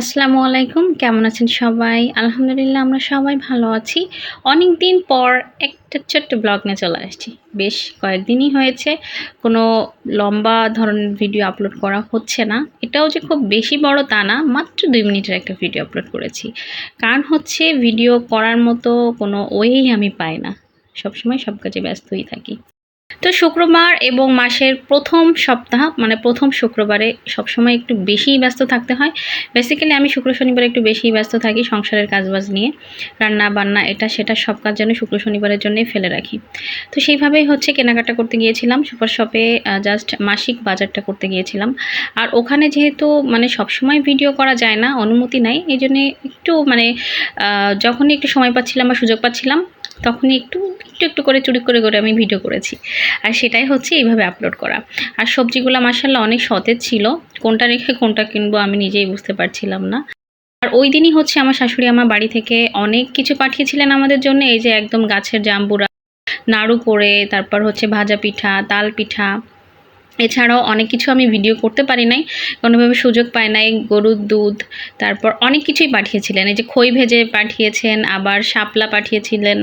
আসসালামু আলাইকুম, কেমন আছেন সবাই? আলহামদুলিল্লাহ আমরা সবাই ভালো আছি। অনেক দিন পর একটা ছোট্ট ব্লগ নিয়ে চলে আসছি। বেশ কয়েকদিনই হয়েছে, কোনো লম্বা ধরনের ভিডিও আপলোড করা হচ্ছে না। এটাও যে খুব বেশি বড় তা না, মাত্র দুই মিনিটের একটা ভিডিও আপলোড করেছি। কারণ হচ্ছে, ভিডিও করার মতো কোনো ওয়েই আমি পাই না। সবসময় সব কাজে ব্যস্তই থাকি। তো শুক্রবার এবং মাসের প্রথম সপ্তাহ মানে প্রথম শুক্রবারে সবসময় একটু বেশিই ব্যস্ত থাকতে হয়। বেসিক্যালি আমি শুক্র শনিবারে একটু বেশিই ব্যস্ত থাকি সংসারের কাজবাজ নিয়ে। রান্না, বান্না, এটা, সেটা সব কাজ যেন শুক্র শনিবারের জন্যই ফেলে রাখি। তো সেইভাবেই হচ্ছে কেনাকাটা করতে গিয়েছিলাম। সুপার শপে জাস্ট মাসিক বাজারটা করতে গিয়েছিলাম। আর ওখানে যেহেতু মানে সবসময় ভিডিও করা যায় না, অনুমতি নাই, এই জন্যে একটু মানে যখনই একটু সময় পাচ্ছিলাম বা সুযোগ পাচ্ছিলাম তখনই একটু একটু একটু করে চুরি করে করে আমি ভিডিও করেছি। আর সেটাই হচ্ছে এইভাবে আপলোড করা। আর সবজিগুলো মাসাল্লাহ অনেক সতেজ ছিল। কোনটা রেখে কোনটা কিনবো আমি নিজেই বুঝতে পারছিলাম না। আর ওই দিনই হচ্ছে আমার শাশুড়ি আমার বাড়ি থেকে অনেক কিছু পাঠিয়েছিলেন আমাদের জন্য। এই যে একদম গাছের জাম্বুরা, নাড়ু করে, তারপর হচ্ছে ভাজা পিঠা, তাল পিঠা এছাড়াও অনেক কিছু আমি ভিডিও করতে পারি নাই কোনোভাবে সুযোগ পাই নাই, গরুর দুধ, তারপর অনেক কিছুই পাঠিয়েছিলেন। এই যে খই ভেজে পাঠিয়েছেন, আবার শাপলা পাঠিয়েছিলেন,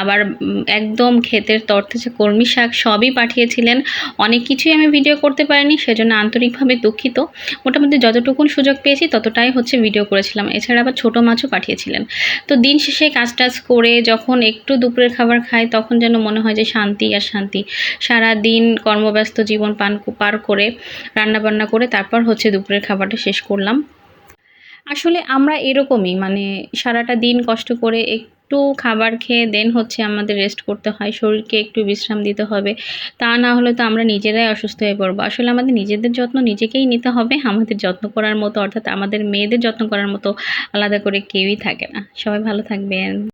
আবার একদম ক্ষেতের তর থেকে কর্মী শাক সবই পাঠিয়েছিলেন। অনেক কিছুই আমি ভিডিও করতে পারিনি, সেজন্য আন্তরিকভাবে দুঃখিত। মোটামুটি যতটুকুন সুযোগ পেয়েছি, ততটাই হচ্ছে ভিডিও করেছিলাম। এছাড়া আবার ছোটো মাছও পাঠিয়েছিলেন। তো দিন শেষে কাজ টাজ করে যখন একটু দুপুরের খাবার খাই, তখন যেন মনে হয় যে শান্তি আর শান্তি। সারা দিন কর্মব্যস্ত জীবন পান পার করে রান্না বান্না করে তারপর হচ্ছে দুপুরের খাবারটা শেষ করলাম। আসলে আমরা এরকমই মানে সারাটা দিন কষ্ট করে একটু খাবার খেয়ে দেন হচ্ছে আমাদের রেস্ট করতে হয়, শরীরকে একটু বিশ্রাম দিতে হবে। তা না হলে তো আমরা নিজেরাই অসুস্থ হয়ে পড়ব। আসলে আমাদের নিজেদের যত্ন নিজেকেই নিতে হবে, আমাদের যত্ন করার মতো, অর্থাৎ আমাদের মেয়েদের যত্ন করার মতো আলাদা করে কেউই থাকে না। সবাই ভালো থাকবেন।